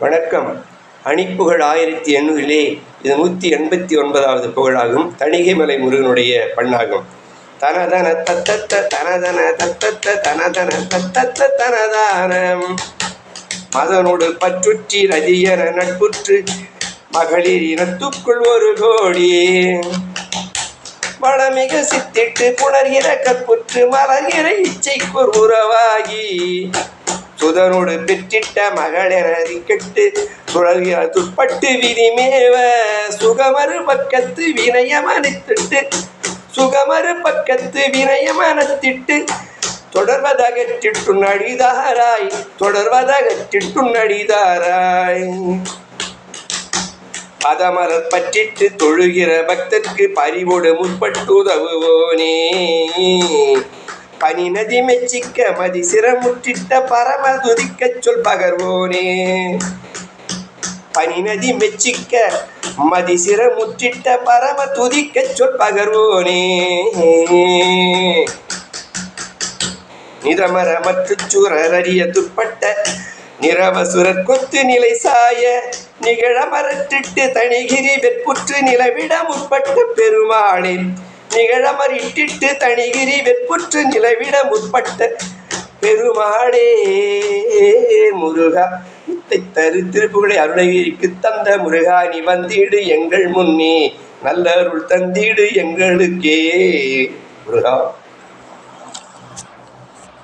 வணக்கம். அணிப்புகழ் ஆயிரத்தி எண்ணூறிலே இது நூற்றி எண்பத்தி ஒன்பதாவது புகழாகும். தணிகைமலை முருகனுடைய பண்ணாகும். தனதன தத்தத்த தனதன தத்தத்த தனதன தத்தத்த தனதானம். மதனோடு பற்றுற்றி ரஜியன நட்புற்று மகளிர் இனத்துக்குள் ஒரு கோடி. வளமிக சித்திட்டு புணர்கிற கற்புற்று மலர்கிற இச்சைக்குர் உறவாகி. சுதனோடு பெற்றிட்ட மகளெனதி கெட்டு சுழல்கிற துப்பட்டு விதிமேவ. சுகமறு பக்கத்து வினயமனித்திட்டு சுகமறு பக்கத்து வினயமனத்திட்டு. தொடர்வதகற்றிட்டு நடிதாராய் தொடர்வதகற்றிட்டு நடிதாராய் பதமரர் பற்றிட்டு தொழுகிற பக்தர்க்கு பறிவோடு முற்பட்டு உதவுவோனே பனி நதி மெச்சிக்க மதி சிரமுற்றிட்ட பரம துதிக்க சொல் பகர்வோனே. பனி நதி மெச்சிக்க மதி சிரமுற்றிட்ட பரம துதிக்க சொல் பகர்வோனே. நிறமர மற்றுச் சூரறிய துப்பட்ட நிறவசுரர் கொத்து நிலை சாய நிகழமரற்றிட்டு தனிகிரி வெற்புற்று நிலவிட முற்பட்ட நிகழமர் இட்டிட்டு தணிகிரி வெற்புற்று நிலவிட முற்பட்ட பெருமாடே முருகா இத்தை தரு திருப்புகளை அருணகிரிக்கு தந்த முருகா நீ வந்தீடு எங்கள் முன்னே. நல்ல அருள் தந்தீடு எங்களுக்கே. முருகா.